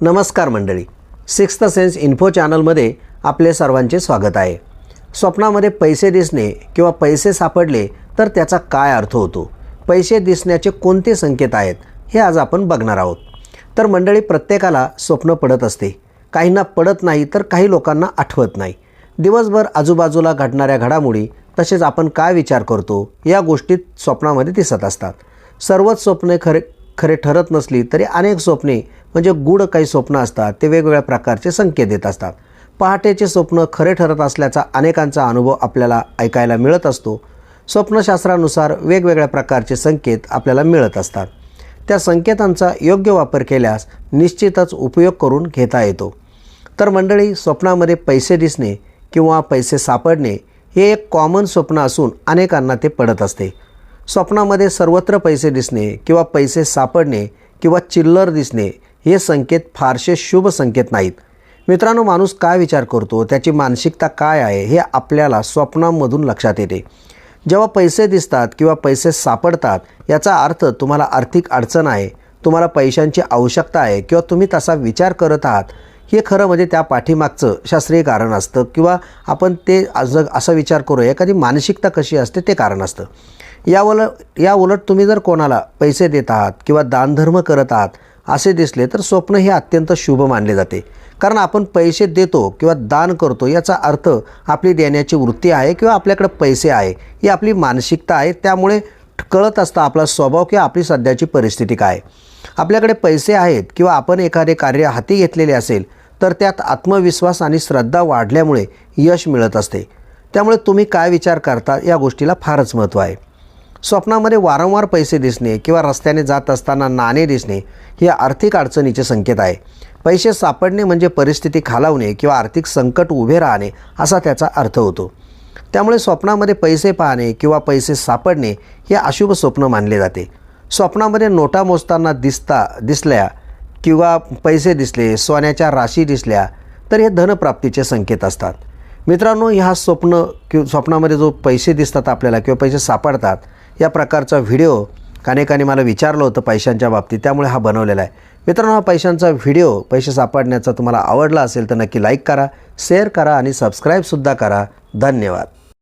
नमस्कार मंडळी. Sixth sense info चॅनलमध्ये आपले सर्वांचे स्वागत आहे. स्वप्नामध्ये पैसे दिसणे किंवा पैसे सापडले तर त्याचा काय अर्थ होतो? पैसे दिसण्याचे कोणते संकेत आहेत? हे आज आपण बघणार आहोत. तर मंडळी प्रत्येकाला स्वप्न पडत असते. काहींना पडत नाही तर काही लोकांना आठवत नाही. दिवसभर आजूबाजूला घडणाऱ्या घडामोडी तसेच आपण काय विचार करतो या गोष्टीत स्वप्नामध्ये दिसत असतात. सर्वच स्वप्ने खरे खरे ठरत नसली तरी अनेक स्वप्ने म्हणजे गूढ काही स्वप्न असतात ते वेगवेगळ्या प्रकारचे संकेत देत असतात. पहाटेचे स्वप्न खरे ठरत असल्याचा अनेकांचा अनुभव आपल्याला ऐकायला मिळत असतो. स्वप्नशास्त्रानुसार वेगवेगळ्या प्रकारचे संकेत आपल्याला मिळत असतात. त्या संकेतांचा योग्य वापर केल्यास निश्चितच उपयोग करून घेता येतो. तर मंडळी स्वप्नामध्ये पैसे दिसणे किंवा पैसे सापडणे हे एक कॉमन स्वप्न असून अनेकांना ते पडत असते. स्वप्नामध्ये सर्वत्र पैसे दिसणे किंवा पैसे सापडणे किंवा चिल्लर दिसणे हे संकेत फारसे शुभ संकेत नाहीत. मित्रांनो माणूस काय विचार करतो? त्याची मानसिकता काय आहे? हे आपल्याला स्वप्नांमधून लक्षात येते. जेव्हा पैसे दिसतात किंवा पैसे सापडतात याचा अर्थ तुम्हाला आर्थिक अडचण आहे तुम्हाला पैशांची आवश्यकता आहे किंवा तुम्ही तसा विचार करत आहात हे खरं म्हणजे त्या पाठीमागचं शास्त्रीय कारण असतं किंवा आपण ते आज असा विचार करू एखादी मानसिकता कशी असते ते कारण असतं. या उल या उलट तुम्ही जर कोणाला पैसे देत आहात किंवा दानधर्म करत आहात असे दिसले तर स्वप्न हे अत्यंत शुभ मानले जाते. कारण आपण पैसे देतो किंवा दान करतो याचा अर्थ आपली देण्याची वृत्ती आहे किंवा आपल्याकडे पैसे आहे ही आपली मानसिकता आहे त्यामुळे कळत असतं आपला स्वभाव किंवा आपली सध्याची परिस्थिती काय. आपल्याकडे पैसे आहेत किंवा आपण एखादे कार्य हाती घेतलेले असेल तर त्यात आत्मविश्वास आणि श्रद्धा वाढल्यामुळे यश मिळत असते. त्यामुळे तुम्ही काय विचार करता या गोष्टीला फारच महत्त्व आहे. स्वप्नामध्ये वारंवार पैसे दिसणे किंवा रस्त्याने जात असताना नाणे दिसणे हे आर्थिक अडचणीचे संकेत आहे. पैसे सापडणे म्हणजे परिस्थिती खालावणे किंवा आर्थिक संकट उभे राहणे असा त्याचा अर्थ होतो. त्यामुळे स्वप्नामध्ये पैसे पाहणे किंवा पैसे सापडणे हे अशुभ स्वप्न मानले जाते. स्वप्नामध्ये नोटा मोजताना दिसता दिसल्या किंवा पैसे दिसले सोन्याच्या राशी दिसल्या तर हे धनप्राप्तीचे संकेत असतात. मित्रांनो ह्या स्वप्न कि स्वप्नामध्ये जो पैसे दिसतात आपल्याला किंवा पैसे सापडतात या प्रकारचा व्हिडिओ अनेकाने मला विचारलं होतं पैशांच्या बाबतीत त्यामुळे हा बनवलेला आहे. मित्रांनो हा पैशांचा व्हिडिओ पैसे सापडण्याचा तुम्हाला आवडला असेल तर नक्की लाईक करा शेअर करा आणि सबस्क्राईबसुद्धा करा. धन्यवाद.